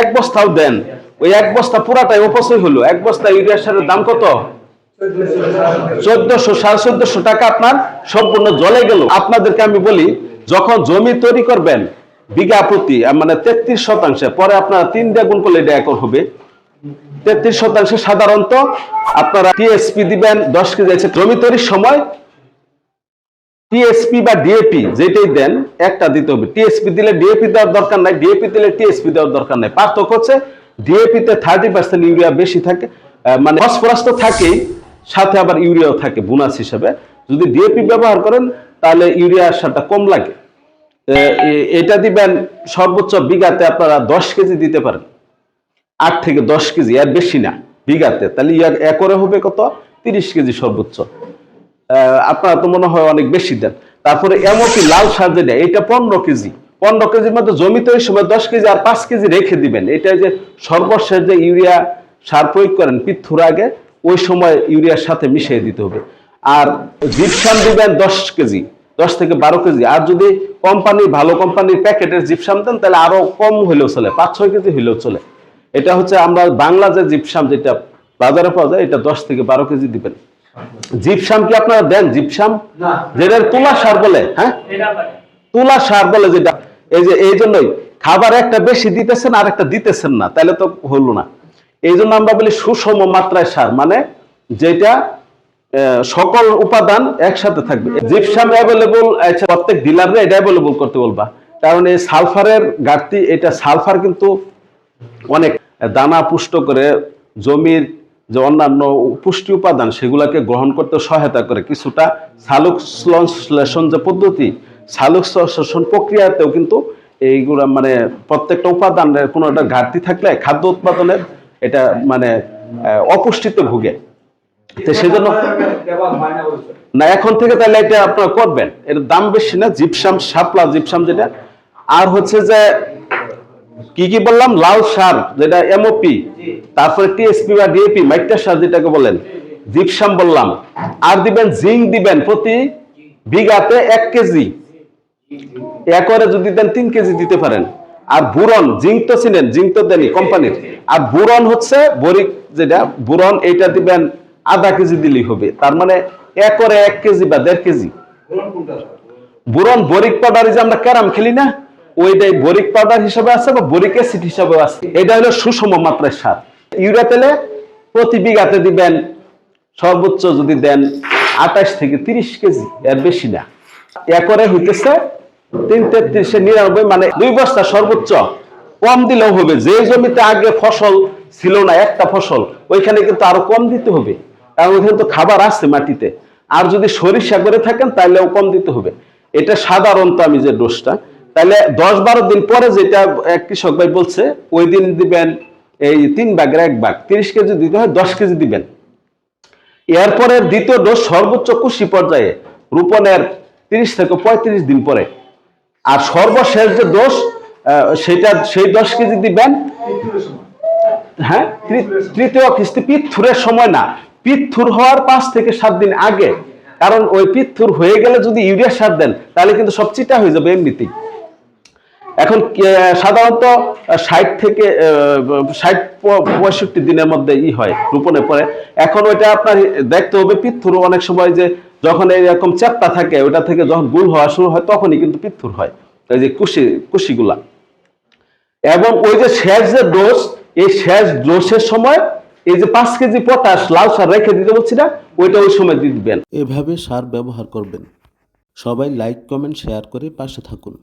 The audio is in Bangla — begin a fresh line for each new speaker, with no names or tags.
এক বস্তাও দেন। ওই এক বস্তা পুরাটাই অপচয় হলো। এক বস্তা ইউরিয়া সারের দাম কত? চোদ্দশো সাড়ে চোদ্দশো টাকা আপনার সম্পূর্ণ জলে গেল। আপনাদেরকে আমি বলি, যখন জমি তৈরি করবেন, বিঘা প্রতি মানে তেত্রিশ শতাংশে, পরে আপনারা তিন দিয়ে গুণ করলে এটা একর হবে। তেত্রিশ শতাংশে সাধারণত আপনারা টিএসপি দিবেন, দশ কেজি আছে জমি তৈরির সময় টিএসপি বা ডিএপি যেটাই দেন, একটা দিতে হবে। টিএসপি দিলে ডিএপি দেওয়ার দরকার নাই ডিএপি দিলে টিএসপি দেওয়ার দরকার নাই। পার্থক্য হচ্ছে ডিএপি তে থার্টি পার্সেন্ট ইউরিয়া বেশি থাকে মানে ফসফরাস তো থাকেই, সাথে আবার ইউরিয়াও থাকে বোনাস হিসেবে। যদি ডিএপি ব্যবহার করেন, তাহলে ইউরিয়া সারটা কম লাগে। এটা দিবেন সর্বোচ্চ বিঘাতে আপনারা দশ কেজি দিতে পারেন। আট থেকে দশ কেজি আর বেশি না, বিঘাতে। তাহলে ইয়ার একরে হবে কত? তিরিশ কেজি সর্বোচ্চ। আপনারা তো মনে হয় অনেক বেশি দেন। তারপরে এমনকি লাল সার যেটা এটা পনেরো কেজি। পনেরো কেজির মধ্যে জমিতে ওই সময় দশ কেজি আর পাঁচ কেজি রেখে দিবেন। এটা যে সর্বশেষ যে ইউরিয়া সার প্রয়োগ করেন পিথুর আগে, ওই সময় ইউরিয়ার সাথে মিশিয়ে দিতে হবে। আর জিপসাম দিবেন দশ কেজি, দশ থেকে বারো কেজি। আর যদি কোম্পানি, ভালো কোম্পানির প্যাকেটের জিপসাম দেন, তাহলে আরও কম হইলেও চলে, পাঁচ ছয় কেজি হইলেও চলে। এটা হচ্ছে আমরা বাংলা যে জিপসাম যেটা বাজারে পাওয়া যায়, এটা দশ থেকে বারো কেজি দিবেন। জিপসাম কি আপনারা দেন? জিপসাম? যেটা তুলা সার বলে হ্যাঁ? তুলা সার বলে যেটা। এই যে এই জন্যই খাবার একটা বেশি দিতেছেন আর একটা দিতেছেন না তাহলে তো হলো না। এই জন্য আমরা বলি সুষম মাত্রায় সার মানে যেটা সকল উপাদান একসাথে থাকবে। জিপসাম অ্যাভেলেবল প্রত্যেক ডিলারে এটা অ্যাভেলেবল করতে বলবা। কারণ এই সালফারের ঘাটতি এটা সালফার কিন্তু অনেক দানা পুষ্ট করে জমির যে অন্যান্য পুষ্টি উপাদান সেগুলোকে গ্রহণ করতে সহায়তা করে। কিছুটা সালোক সংশ্লেষণ যে পদ্ধতি সালোক সংশ্লেষণ প্রক্রিয়াতেও কিন্তু এইগুলা মানে প্রত্যেকটা উপাদানের কোনো একটা ঘাটতি থাকলে খাদ্য উৎপাদনের এটা মানে অপুষ্টিতে ভুগে। তো সেজন্য না এখন থেকে তাহলে এটা আপনারা করবেন। এর দাম বেশি না জিপসাম শাপলা জিপসাম যেটা। আর হচ্ছে যে কি কি বললাম? লাল সার যেটা এমওপি তারপরে টিএসপি বা ডিএপি মাইকটা সার যেটাকে বলেন জিপসাম বললাম। আর দিবেন জিঙ্ক দিবেন প্রতি বিঘাতে এক কেজি। একরে যদি দেন তিন কেজি দিতে পারেন। আর বুরন জিঙ্ক তো চিনেন জিঙ্ক তো দেনি কোম্পানির। আর বুরন হচ্ছে বরিক যেটা বুরন এটা দিবেন আধা কেজি দিলেই হবে। তার মানে একরে এক কেজি বা দেড় কেজি। বুরন বরিক পাউডার যে আমরা ক্যারাম খেলি না? ওইটাই বরিক পাউডার হিসাবে আছে বা বরিক অ্যাসিড হিসাবে আছে। এটা হলো সুষম মাত্রায় সার। ইউরিয়া তেলে প্রতি বিঘাতে দিবেন সর্বোচ্চ যদি দেন আঠাশ থেকে তিরিশ কেজি, এর বেশি না। একরে হইতেছে তিন তেত্রিশে নিরানব্বই মানে দুই বস্তা সর্বোচ্চ। কম দিলেও হবে। যে জমিতে আগে ফসল ছিল না, একটা ফসল, ওইখানে কিন্তু আরও কম দিতে হবে। কারণ ওইখানে তো খাবার আছে মাটিতে। আর যদি সরিষা করে থাকেন তাহলেও কম দিতে হবে। এটা সাধারণত আমি যে ডোজটা তাহলে দশ বারো দিন পরে যেটা কৃষক ভাই বলছে ওই দিন দিবেন এই তিন ভাগের এক ভাগ। তিরিশ কেজি দিতে হয় দশ কেজি দিবেন। এরপরে দ্বিতীয় ডোজ সর্বোচ্চ কুশি পর্যায়ে রোপণের তিরিশ থেকে পঁয়ত্রিশ দিন পরে। আর সর্বশেষ যে আহ, সেটা সেই দশ কেজি দিবেন হ্যাঁ তৃতীয় কিস্তি পিথুরের সময় না। পিথুর হওয়ার পাঁচ থেকে সাত দিন আগে। কারণ ওই পিথুর হয়ে গেলে যদি ইউরিয়া সার দেন তাহলে কিন্তু সব চিটা হয়ে যাবে এমনিতেই। এখন সাধারণত ষাট থেকে ষাট পঁয়ষট্টি দিনের মধ্যে ই হয়, রোপণের পরে। এখন ওইটা আপনার দেখতে হবে পিথুর অনেক সময় যে যখন এরকম চ্যাপ্টা থাকে ওটা থেকে যখন গুল হওয়া শুরু হয়, তখনই কিন্তু পিথুর হয়, এই যে কুশি, কুশিগুলা। এবং ওই যে শেষ যে ডোজ, এই শেষ ডোজের সময় এই যে পাঁচ কেজি পটাশ লাল সার রেখে দিতে বলছি না, ওইটা ওই সময় দিবেন।
এভাবে সার ব্যবহার করবেন। সবাই লাইক, কমেন্ট, শেয়ার করে পাশে থাকুন।